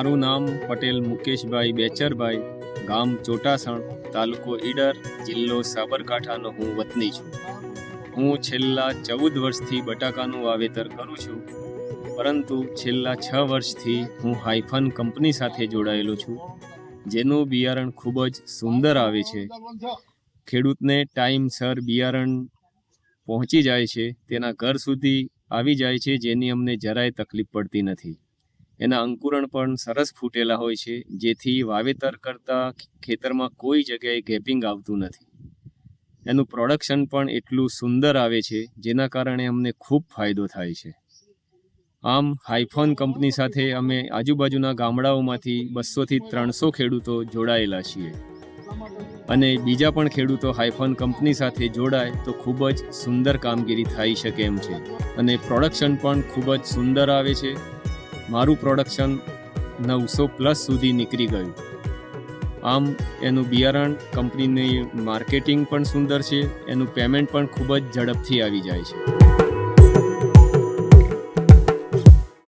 મારું નામ પટેલ મુકેશભાઈ બેચરભાઈ, ગામ ચોટાસણ, તાલુકો ઈડર, જિલ્લો સાબરકાંઠાનો હું વતની છું. હું છેલ્લા ચૌદ વર્ષથી બટાકાનું વાવેતર કરું છું, પરંતુ છેલ્લા છ વર્ષથી હું હાઇફન કંપની સાથે જોડાયેલો છું, જેનું બિયારણ ખૂબ જ સુંદર આવે છે. ખેડૂતને ટાઈમસર બિયારણ પહોંચી જાય છે, તેના ઘર સુધી આવી જાય છે, જેની અમને જરાય તકલીફ પડતી નથી. એના અંકુરણ પણ સરસ ફૂટેલા હોય છે, જેથી વાવેતર કરતાં ખેતરમાં કોઈ જગ્યાએ ગેપિંગ આવતું નથી. એનું પ્રોડક્શન પણ એટલું સુંદર આવે છે, જેના કારણે અમને ખૂબ ફાયદો થાય છે. આમ, હાઇફોન કંપની સાથે અમે આજુબાજુના ગામડાઓમાંથી બસોથી ત્રણસો ખેડૂતો જોડાયેલા છીએ. અને બીજા પણ ખેડૂતો હાઇફોન કંપની સાથે જોડાય તો ખૂબ જ સુંદર કામગીરી થઈ શકે એમ છે. અને પ્રોડક્શન પણ ખૂબ જ સુંદર આવે છે. મારું પ્રોડક્શન નવસો પ્લસ સુધી નીકળી ગયું. આમ, એનું બિયારણ કંપનીની માર્કેટિંગ પણ સુંદર છે, એનું પેમેન્ટ પણ ખૂબ જ ઝડપથી આવી જાય છે.